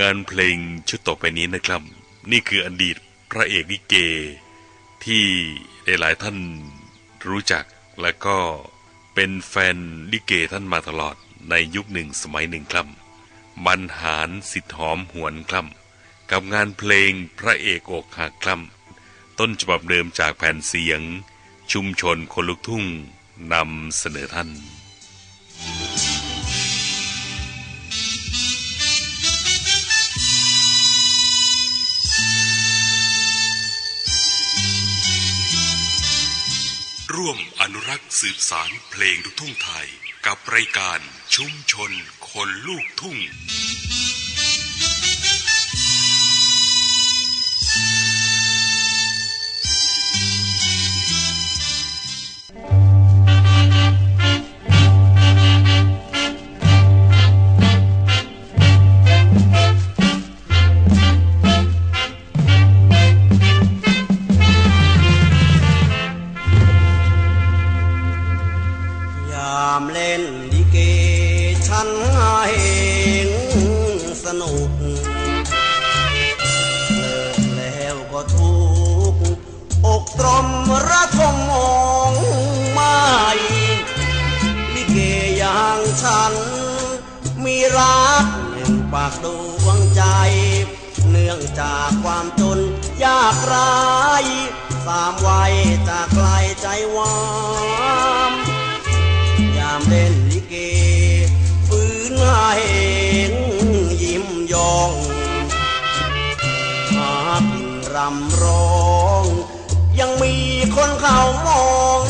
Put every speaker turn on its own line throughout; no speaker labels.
งานเพลงชุดต่อไปนี้นะครับ นี่คืออดีตพระเอกลิเก ที่หลายท่านรู้จักและก็เป็นแฟนลิเกท่านมาตลอดในยุคหนึ่งสมัยหนึ่งครับมันหารสิทธิหอมหวนครับกับงานเพลงพระเอกอกหักครับต้นฉบับเดิมจากแผ่นเสียง ชุมชนคนลุกทุ่งนำเสนอท่าน ร่วมอนุรักษ์สืบสารเพลงลูกทุ่งไทย กับรายการชุมชนคนลูกทุ่ง
เองสนุก เลิกแล้วก็ทุกข์อกตรมระทมมองไม่ลิเกอย่างฉัน มีรักหนึ่งปากดวงใจ เนื่องจากความจนยากไร้สามวัยจากไกลใจวาม ยามเล่นำร้อง ยังมีคนเขามอง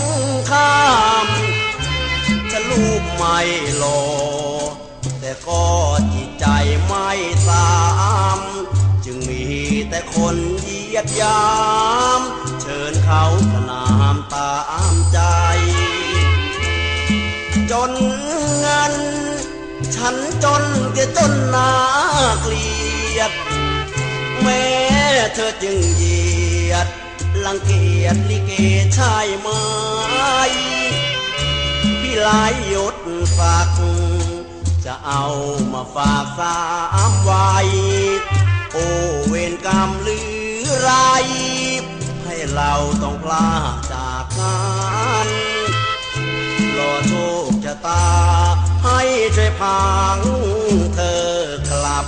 ข้ามจะลูกไม่หล่อแต่ก็จิตใจไม่สาม จึงมีแต่คนเหยียดยาม เชิญเขาสนามตามใจ จนเงิน ฉันจนเกียจนนาเกลีย เธอจึงเหยียด ลังเกียจลิเกใช่ไหมพี่หลายหยดฝากจะเอามาฝากสามไว้โอเวรกรรมหรือไร ให้เราต้องพลาดจากกันรอโชคชะตาให้ช่วยพังเธอกลับ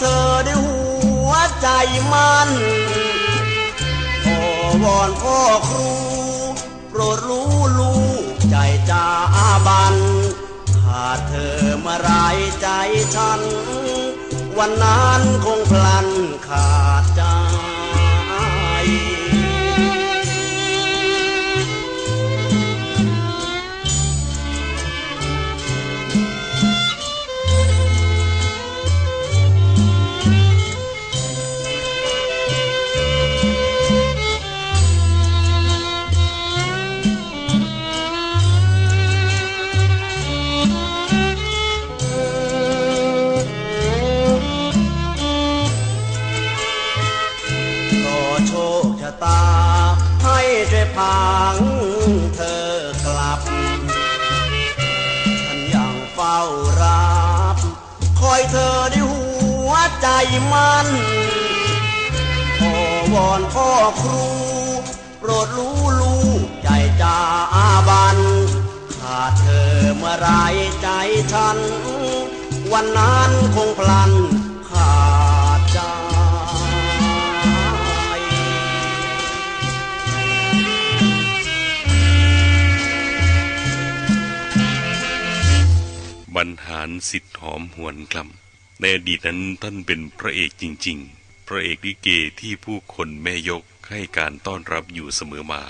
เธอด้วยหัวใจมันขอวอนพ่อครู โปรดรู้ลูกใจจ้าบัน ขาดเธอเมื่อไรใจฉัน วันนั้นคงพลันขาดใจ ช่วยพังเธอกลับ ฉันยังเฝ้ารับ คอยเธอด้วยหัวใจมันขอวอนพ่อครู โปรดรู้ลูกใจจ้าบัน ขาดเธอเมื่อไรใจฉัน วันนั้นคงพลันา
รสิทธิหอมหวนกลัมในอดีตนั้นท่านเป็นพระเอกจริง ๆ พระเอกลิเกที่ผู้คนแม่ยกให้การต้อนรับอยู่เสมอมา